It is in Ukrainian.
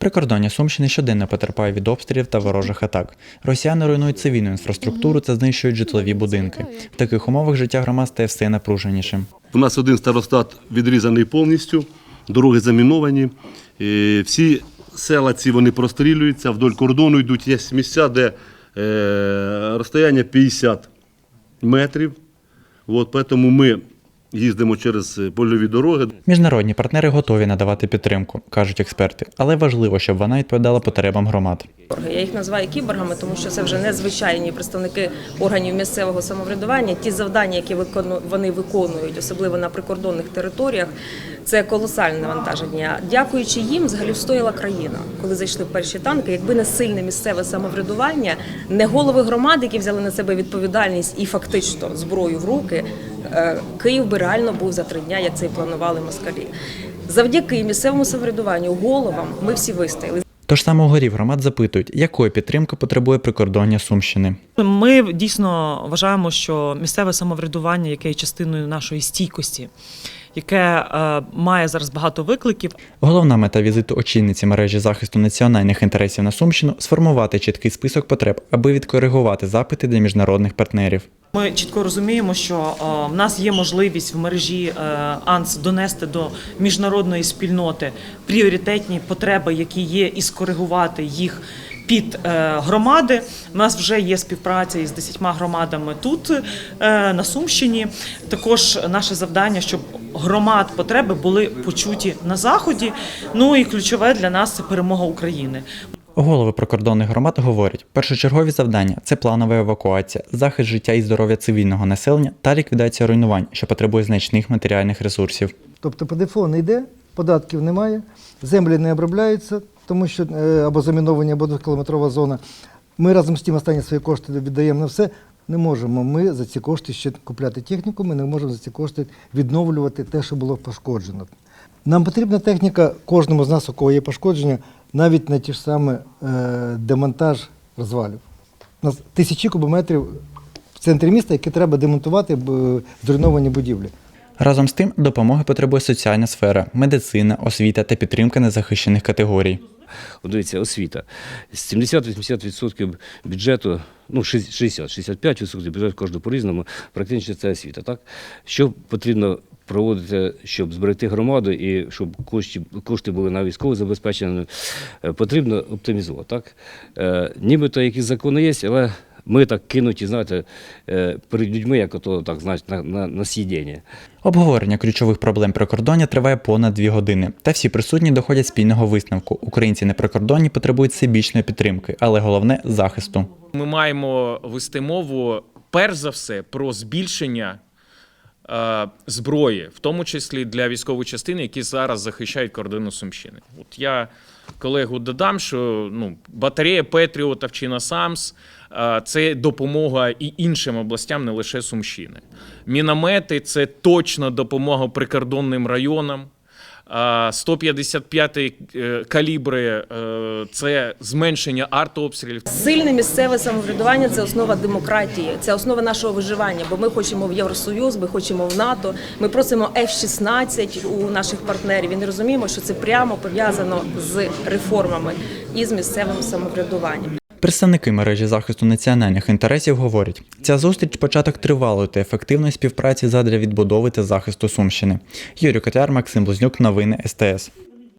Прикордоння Сумщини щоденно потерпає від обстрілів та ворожих атак. Росіяни руйнують цивільну інфраструктуру та знищують житлові будинки. В таких умовах життя громад стає все напруженішим. У нас один старостат відрізаний повністю, дороги заміновані. Е, Всі села ці вони прострілюються, вдоль кордону йдуть. Є місця, де е, розстояння 50 метрів. От, тому ми їздимо через е, польові дороги. Міжнародні партнери готові надавати підтримку, кажуть експерти, але важливо, щоб вона відповідала потребам громад. Я їх називаю кіборгами, тому що це вже не звичайні представники органів місцевого самоврядування. Ті завдання, які викону- вони виконують, особливо на прикордонних територіях, це колосальне навантаження. Дякуючи їм, взагалі встояла країна, коли зайшли перші танки. Якби не сильне місцеве самоврядування, не голови громад, які взяли на себе відповідальність і фактично зброю в руки, е, Київ би реально був за три дня, як це і планували москалі. Завдяки місцевому самоврядуванню, головам, ми всі вистояли. Тож саме горів громад запитують, якої підтримки потребує прикордоння Сумщини. Ми дійсно вважаємо, що місцеве самоврядування, яке є частиною нашої стійкості, яке е, має зараз багато викликів, Головна мета візиту очільниці мережі захисту національних інтересів на Сумщину сформувати чіткий список потреб, аби відкоригувати запити для міжнародних партнерів. Ми чітко розуміємо, що е, в нас є можливість в мережі е, АНС донести до міжнародної спільноти пріоритетні потреби, які є, і скоригувати їх. Під е, громади у нас вже є співпраця із 10 громадами тут е, на Сумщині. Також наше завдання, щоб громад потреби були почуті на заході. Ну і ключове для нас це перемога України. Голови прикордонних громад говорять, першочергові завдання це планова евакуація, захист життя і здоров'я цивільного населення та ліквідація руйнувань, що потребує значних матеріальних ресурсів. Тобто ПДФО не йде, податків немає, землі не обробляються, тому що е, або заміновані, або двокілометрова зона. Ми разом з тим останні свої кошти віддаємо на все. Не можемо ми за ці кошти ще купляти техніку, ми не можемо за ці кошти відновлювати те, що було пошкоджено. Нам потрібна техніка кожному з нас, у кого є пошкодження, навіть на ті ж саме е, демонтаж розвалів. У нас тисячі кубометрів в центрі міста, які треба демонтувати зруйновані будівлі. Разом з тим, допомоги потребує соціальна сфера, медицина, освіта та підтримка незахищених категорій. Дивіться, освіта. 70-80% бюджету, ну 60-65% бюджету кожного по-різному, практично це освіта. Так? Що потрібно проводити, щоб зберегти громаду і щоб кошти, кошти були на військове забезпечення, Е, потрібно оптимізувати. Так? Е, нібито якісь закони є, але ми так кинуті, знаєте, е, перед людьми, як ото, так, знаєте, на, на, на сидіння. Обговорення ключових проблем прикордоння триває понад дві години, та всі присутні доходять спільного висновку. Українці на прикордонні потребують всебічної підтримки, але головне захисту. Ми маємо вести мову перш за все про збільшення зброї, в тому числі для військової частини, які зараз захищають кордону Сумщини. От я колегу додам, що ну, батарея Петріотів чи Насамс е, це допомога і іншим областям, не лише Сумщини. Міномети це точно допомога прикордонним районам. А 155 е, калібри е, це зменшення артобстрілів. Сильне місцеве самоврядування це основа демократії, це основа нашого виживання. Бо ми хочемо в Євросоюз, ми хочемо в НАТО. Ми просимо F-16 у наших партнерів. І не розуміємо, що це прямо пов'язано з реформами і з місцевим самоврядуванням. Представники мережі захисту національних інтересів говорять, ця зустріч початок тривалої та ефективної співпраці задля відбудови та захисту Сумщини. Юрій Котяр, Максим Близнюк, новини СТС.